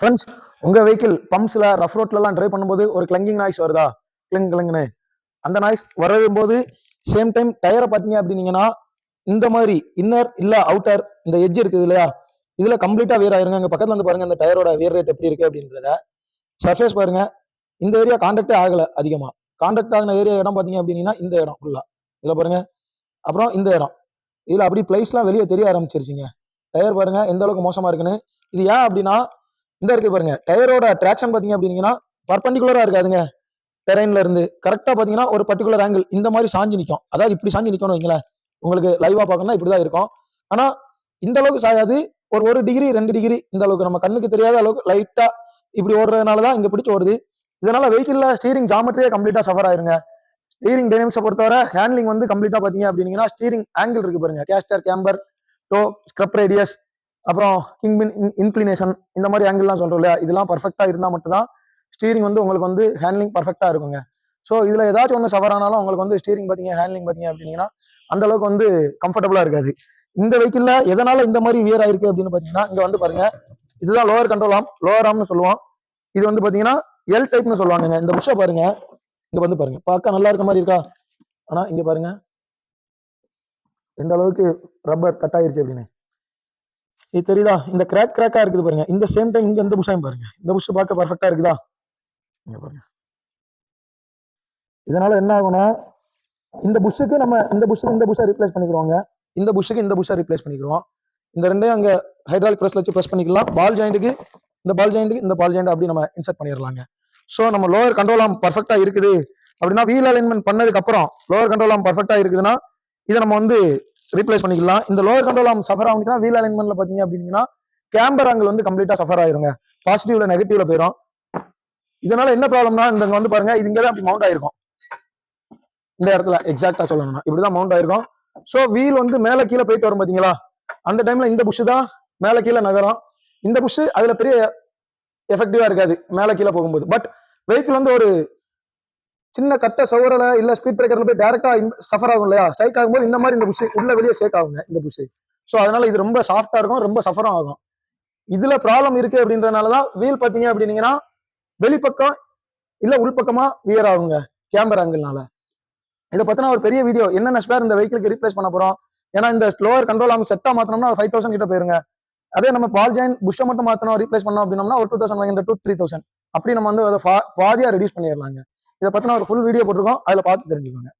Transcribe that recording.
Friends உங்க vehicle பம்ப்ஸ்ல rough ரோட்லலாம் ட்ரைவ் பண்ணும்போது ஒரு கிளங்கிங் நாய்ஸ் வருதா? கிளிங் கிளங்குன்னு அந்த நாய்ஸ் வரும்போது சேம் டைம் டயரை பார்த்தீங்க அப்படின்னீங்கன்னா இந்த மாதிரி இன்னர் இல்ல அவுட்டர் இந்த எட்ஜ் இருக்குது இல்லையா? இதுல கம்ப்ளீட்டா வேர் ஆயிருங்க. இங்க பக்கத்துல வந்து பாருங்க இந்த டயரோட வேர் ரேட் எப்படி இருக்கு அப்படின்றத. சர்ஃபேஸ் பாருங்க. இந்த ஏரியா கான்டாக்டே ஆகல அதிகமா. கான்டாக்ட் ஆகின ஏரியா இடம் பாத்தீங்க அப்படின்னா இந்த இடம் ஃபுல்லா இதுல பாருங்க. அப்புறம் இந்த இடம். இதுல அப்படி பிளேஸ்லாம் வெளியே தெரிய ஆரம்பிச்சிருச்சுங்க. டயர் பாருங்க எந்த அளவுக்கு மோசமா இருக்குன்னு. இது ஏன் அப்படின்னா இந்த இருக்கு பாருங்க. டயரோட ட்ராக்ஷன் பார்த்தீங்க அப்படின்னீங்கன்னா பர்பண்டிகுலராக இருக்காதுங்க. டெரெயின்ல இருந்து கரெக்டாக பார்த்தீங்கன்னா ஒரு பர்டிகுலர் ஆங்கிள் இந்த மாதிரி சாஞ்சு நிற்கும் அதாவது இப்படி சாஞ்சு நிற்கணும் வைங்களேன். உங்களுக்கு லைவாக பார்க்கணும்னா இப்படிதான் இருக்கும். ஆனால் இந்த அளவுக்கு சாயாது. ஒரு ஒரு டிகிரி ரெண்டு டிகிரி இந்த அளவுக்கு. நம்ம கண்ணுக்கு தெரியாத அளவுக்கு லைட்டாக இப்படி ஓடுறதுனால தான் இங்கே பிடிச்சி ஓடுது. இதனால வெஹிக்கிளில் ஸ்டீரிங் ஜாமெட்ரியே கம்ப்ளீட்டாக சஃபர் ஆயிருங்க. ஸ்டீரிங் டைனமிக்ஸை பொறுத்தவரை ஹேண்ட்லிங் வந்து கம்ப்ளீட்டாக பார்த்தீங்க அப்படின்னீங்கன்னா ஸ்டீரிங் ஆங்கிள் இருக்கு பாருங்க. Caster camber toe scrub radius அப்புறம் கிங்பின் இன்க்ளினேஷன் இந்த மாதிரி ஆங்கிள்லாம் சொல்கிறோம் இல்லையா? இதெல்லாம் பர்ஃபெக்டாக இருந்தால் மட்டும்தான் ஸ்டீரிங் வந்து உங்களுக்கு வந்து ஹேண்ட்லிங் பர்ஃபெக்டாக இருக்குங்க. ஸோ இதில் ஏதாச்சும் ஒன்று சவரானாலும் உங்களுக்கு வந்து ஸ்டீரிங் பார்த்தீங்க ஹேண்ட்லிங் பார்த்தீங்க அப்படின்னா அந்த அளவுக்கு வந்து கம்ஃபர்டபுளாக இருக்காது. இந்த வெஹிக்கிளில் எதனால் இந்த மாதிரி வியர் ஆயிருக்கு அப்படின்னு பார்த்தீங்கன்னா இங்கே வந்து பாருங்கள் இதுதான் லோவர் கண்ட்ரோல் ஆம் லோவர் ஆம்னு சொல்லுவோம். இது வந்து பார்த்தீங்கன்னா எல் டைப்னு சொல்லுவாங்க இந்த புஷ்ஷை பாருங்க. இங்கே வந்து பாருங்க. பார்க்க நல்லா இருக்க மாதிரி இருக்கா? ஆனால் இங்கே பாருங்க. எந்த அளவுக்கு ரப்பர் கட் ஆயிருச்சு அப்படின்னு. இது தெரியுதா? இந்த கிராக் கிராக்கா இருக்குது பாருங்க. இந்த சேம் டைம் இங்க இந்த புஷாயும் பாருங்க. இந்த புஷ் பார்க்க பர்ஃபெக்டா இருக்குதா? இங்க பாருங்க. இதனால என்ன ஆகும்னா இந்த புஷ்ஷுக்கு நம்ம இந்த புஷ்ஷுக்கு இந்த புஷ்ஷை ரீப்ளேஸ் பண்ணிக்கிறோங்க. இந்த புஷ்ஷுக்கு இந்த புஷ்ஷை ரீப்ளேஸ் பண்ணிக்கிறோம். இந்த ரெண்டையும் அங்கே ஹைட்ராலிக் ப்ரெஸ்ல வச்சு ப்ரெஸ் பண்ணிக்கலாம். பால் ஜாயிண்ட்டுக்கு இந்த பால் ஜாயிண்ட்டுக்கு இந்த பால் ஜாயிண்ட் அப்படி நம்ம இன்சர்ட் பண்ணிடலாங்க. ஸோ நம்ம லோவர் கண்ட்ரோல் ஆம் பர்ஃபெக்டாக இருக்குது. அப்படின்னா வீல் அலைன்மெண்ட் பண்ணதுக்கு அப்புறம் லோவர் கண்ட்ரோல் ஆம் பர்ஃபெக்டாக இருக்குதுன்னா இதை நம்ம வந்து ரீப்ளேஸ் பண்ணிக்கலாம். இந்த லோயர் கண்ட்ரோல் ஆம் சஃபர் ஆகுச்சுன்னா வீல் அலைன்மெண்ட்ல பாத்தீங்க அப்படின்னா கேம்பர் ஆங்கிள் வந்து கம்ப்ளீட்டா சஃபர் ஆயிருங்க. பாசிட்டிவ்ல நெகட்டிவ்ல போயிடும் இதனால என்ன ப்ராப்ளம்னா இந்த வந்து பாருங்க இது இங்கே தான் அப்படி மவுண்ட் ஆயிருக்கும். இந்த இடத்துல எக்ஸாக்டா சொல்லணும்னா இப்படிதான் மவுண்ட் ஆயிருக்கும். ஸோ வீல் வந்து மேல கீழே போயிட்டு வரும் பாத்தீங்களா அந்த டைம்ல இந்த புஷ் தான் மேல கீழே நகரும். இந்த புஷ் அதுல பெரிய எஃபெக்டிவா இருக்காது. மேல கீழே போகும்போது. பட் வெஹிக்கிள் வந்து ஒரு சின்ன கட்ட சவரல இல்ல ஸ்பீட் பிரேக்கர்ல போய் டேரக்டா சஃபர் ஆகும் இல்லையா? ஸ்ட்ரைக் ஆகும்போது இந்த மாதிரி இந்த புஷ் உள்ள வெளியே ஷேக் ஆகுங்க இந்த புஷ் ஸோ அதனால இது ரொம்ப சாஃப்டா இருக்கும் ரொம்ப சஃபரும் ஆகும். இதுல ப்ராப்ளம் இருக்கு அப்படின்றனால தான் வீல் பாத்தீங்க அப்படின்னீங்கன்னா வெளிப்பக்கம் இல்ல உள்பக்கமா வியர் ஆகுங்க கேமரா ஆங்கிள்னால இதை பத்தின ஒரு பெரிய வீடியோ என்னென்ன ஸ்பேர் இந்த வெஹிக்கிளுக்கு ரீப்ளேஸ் பண்ண போறோம்? ஏன்னா இந்த ஸ்லோவர் கண்ட்ரோல் ஆகும் செட்டா மாத்தணும்னா ஃபைவ் தௌசண்ட் கிட்ட போயிருங்க. அதே நம்ம பால் ஜாயின் புஷ்ஷை மட்டும் மாத்தணும் ரீப்ளேஸ் பண்ணோம் அப்படின்னா ஒரு two thousand five hundred two three thousand அப்படி நம்ம வந்து அதை பா- பாதியா ரெடியூஸ் பண்ணிடலாங்க. இதை பத்தின ஒரு ஃபுல் வீடியோ போட்டிருக்கோம். அதில் பார்த்து தெரிஞ்சுக்கோங்க.